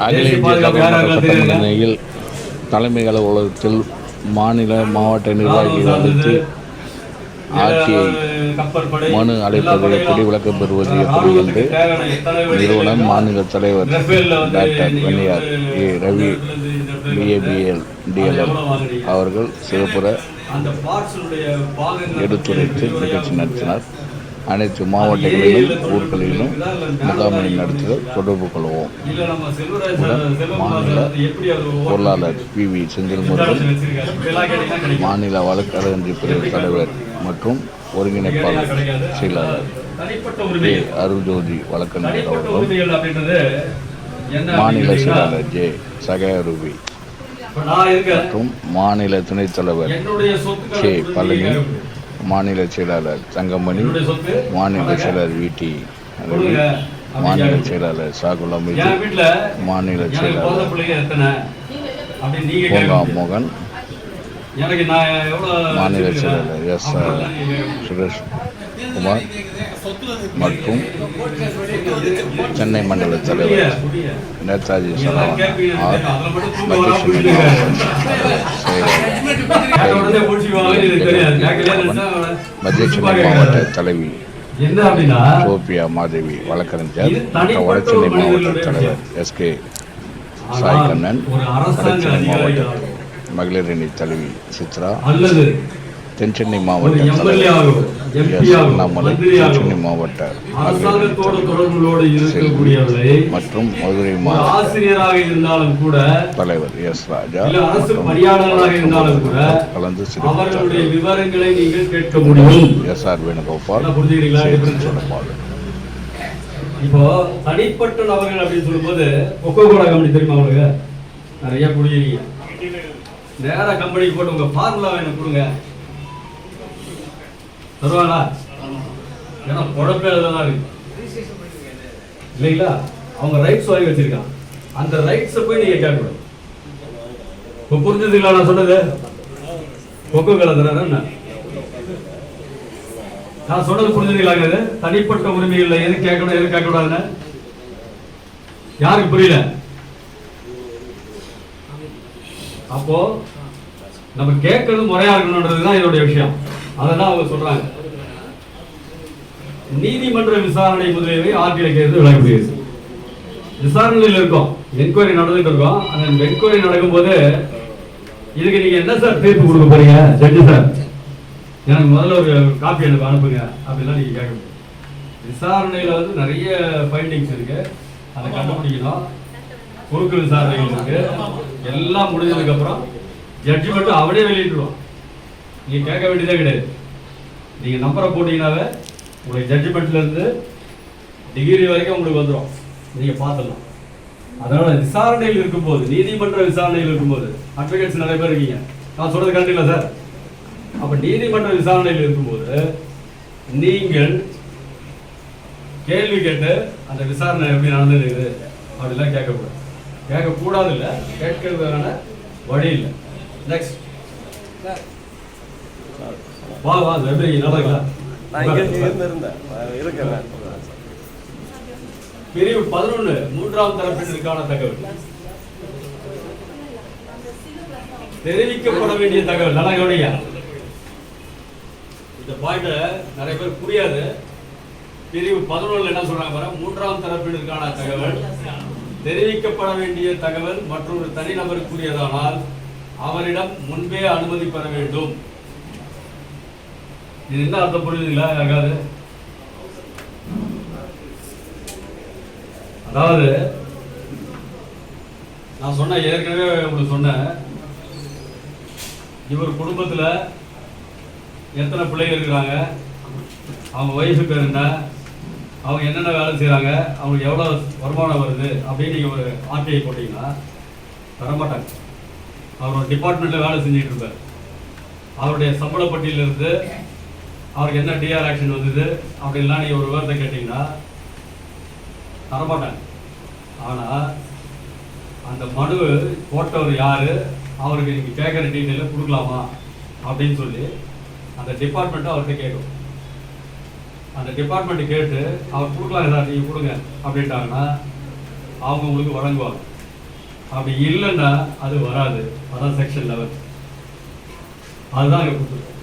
அகில இந்திய தெரியுங்களா? நிலையில் தலைமை அலுவலகத்தில் மாநில மாவட்ட நிர்வாகிகள் அழைத்து ஆட்சியை மனு அழைப்பது எப்படி விளக்கம் பெறுவது எப்படி என்று நிறுவனர் மாநில தலைவர் doctor Venniyar A. Ravi BABL DLM அவர்கள் சிறப்புற எடுத்துரைத்து நிகழ்ச்சி நடத்தினார். அனைத்து மாவட்டங்களிலும் ஊர்களிலும் முகாமை நடத்த தொடர்பு கொள்வோம். மாநில பொருளாளர் பி. வி. செந்தில் முருகன் மாநில வழக்கறிஞர் பிரிவு தலைவர் மற்றும் ஒருங்கிணைப்பாளர் செயலாளர் ஏ. அருள்ஜோதி வழக்கறிஞர் அவர்களும் மாநில செயலாளர் ஜே. சகரூபி மற்றும் மாநில துணைத் தலைவர் கே. பழனி மாநில செயலாளர் தங்கமணி மாநில செயலாளர் வி டி ரவி மாநில செயலாளர் சாகுல் அமிது மாநில செயலாளர் பூங்கா மோகன் மாநில? செயலாளர் எஸ். சுரேஷ் குமார் மற்றும் சென்னை மண்டல தலைவர். நேதாஜி சரவணன் ஆர் புரிஞ்சுக்க. செயலாளர் மத்திய சென்னை. மாவட்ட தலைவி சோபியா மாதேவி வழக்கறிஞர் வடசென்னை மாவட்ட தலைவர் எஸ் கே சாய் கண்ணன் வடசென்னை மாவட்ட மகளிரணி தலைவி சித்ரா தென்சென்னை ஒரு மாவட்ட எம்எல்ஏ தலைவர். ஆகும் எஸ் எம்பி ஆகும் அண்ணாமலை தென்சென்னை மாவட்ட மற்றும் மதுரை மாவட்ட ஆசிரியராக இருந்தாலும் கூட தலைவர் எஸ் ராஜா இல்ல அரசு மற்றும் பணியாளராக இருந்தாலும் கூட கலந்து அவர்களுடைய விவரங்களை நீங்கள் கேட்க முடியும். S R Venugopal? சோழபாலன் இப்போ தனிப்பட்ட நபர்கள் அப்படின்னு சொல்லும்போது கொக்கோ கோலா கம்பெனி தெரியுமா உங்களுக்கு? நிறைய குடிக்கிறீங்க நேரா கம்பெனிக்கு போட்டு உங்க ஃபார்முலா எனக்கு கொடுங்க. தருவாங்களா ஏன்னா குழப்பே தான் இருக்கு. இல்லைங்களா? அவங்க ரைட்ஸ் வாங்கி வச்சிருக்கான் அந்த ரைட்ஸை போய் நீங்க கேட்கணும் இப்போ புரிஞ்சதுங்களா நான் சொன்னது? கொக்கோ கலந்துறாரு என்ன? நான் சொன்னது புரிஞ்சுக்கலாங்க தனிப்பட்ட உரிமைகள்ல எது கேட்கணும் எது கேட்கக்கூடாதுன்னு? யாருக்கு புரியல? அப்போ நம்ம கேட்கறது முறையா இருக்கணும்ன்றதுதான் இதோடைய விஷயம். அததான் அவங்க சொல்றாங்க. நீதிமன்ற விசாரணை முதலியவை ஆர்டிஐ கேஸ் விசாரணையில் இருக்கோம். என்கொயரி நடந்துட்டு இருக்கோம். அந்த என்கொயரி நடக்கும்போது இதுக்கு நீங்க என்ன சார் தீர்ப்பு கொடுக்க போறீங்க? Judge sir. எனக்கு முதல்ல ஒரு காப்பி எனக்கு அனுப்புங்க. அப்படிலாம் நீங்க கேட்க முடியும் விசாரணையில வந்து நிறைய ஃபைண்டிங்ஸ் இருக்கு. அதை கண்டுபிடிக்கணும். குறுக்கு விசாரணைகள் இருக்கு. எல்லாம் முடிஞ்சதுக்கு அப்புறம் மட்டும் அவனே வெளியிட்டுருவான். நீங்கள் கேட்க வேண்டியதே கிடையாது. நீங்கள் நம்பரை போட்டீங்கன்னாவே உங்களுக்கு ஜட்ஜ்மெண்ட்லேருந்து டிகிரி வரைக்கும் உங்களுக்கு வந்துடும் நீங்கள் பார்த்துடலாம். அதனால் விசாரணையில் இருக்கும்போது நீதிமன்ற விசாரணையில் இருக்கும்போது அட்வொகேட்ஸ் நிறைய பேர் இருக்கீங்க. நான் சொல்கிறது கரெக்டுங்களா சார் அப்போ நீதிமன்ற விசாரணையில் இருக்கும்போது நீங்கள் கேள்வி கேட்டு அந்த விசாரணை எப்படி நடந்துருக்குது? அப்படிலாம் கேட்கக்கூடாது. கேட்கக்கூடாது இல்லை கேட்கறதுக்கான வழி இல்லை. நெக்ஸ்ட் வா வா எப்படி நல்லா இருக்கா? பிரிவு பதினொன்னு மூன்றாம் தரப்பினருக்கான தகவல். தெரிவிக்கப்பட வேண்டிய தகவல். நல்லா கவனிங்க. இந்த பாயிண்ட் நிறைய பேர் புரியாது. பிரிவு பதினொன்றுல என்ன சொல்றாங்க பாருங்க? மூன்றாம் தரப்பினருக்கான தகவல். தெரிவிக்கப்பட வேண்டிய தகவல் மற்றொரு தனிநபருக்குரியதானால் அவரிடம் முன்பே அனுமதி பெற வேண்டும். இது என்ன அர்த்தம் புரியுதுங்களா யாருக்காவது? அதாவது நான் சொன்ன ஏற்கனவே உங்களுக்கு சொன்னேன் இவர் குடும்பத்தில் எத்தனை பிள்ளைங்க இருக்கிறாங்க? அவங்க ஒய்ஃபு பேர் என்ன? அவங்க என்னென்ன வேலை செய்கிறாங்க அவங்களுக்கு எவ்வளோ வருமானம் வருது? அப்படின்னு நீங்கள் ஒரு ஆர்டிஐ போட்டிங்கன்னா தரமாட்டாங்க. அவர் ஒரு டிபார்ட்மெண்ட்டில் வேலை செஞ்சுட்டு இருப்பார். அவருடைய சம்பளப்பட்டியிலிருந்து அவருக்கு என்ன டிஆர் ஆக்ஷன் வந்தது அப்படின்லாம் நீங்கள் ஒரு விவரத்தை கேட்டிங்கன்னா தரமாட்டாங்க. ஆனால் அந்த மனு போட்டவர் யார்? அவருக்கு நீங்கள் கேட்குற டீட்டெயிலை கொடுக்கலாமா? அப்படின்னு சொல்லி அந்த டிபார்ட்மெண்ட்டை அவர்கிட்ட கேட்கும் அந்த டிபார்ட்மெண்ட்டு கேட்டு அவர் கொடுக்கலாம் சார் நீங்கள் கொடுங்க அப்படின்ட்டாங்கன்னா அவங்க உங்களுக்கு வழங்குவாங்க. அப்படி இல்லைன்னா அது வராது. அதான் செக்ஷன் லெவல் அதுதான் அங்கே கொடுத்துருக்கோம்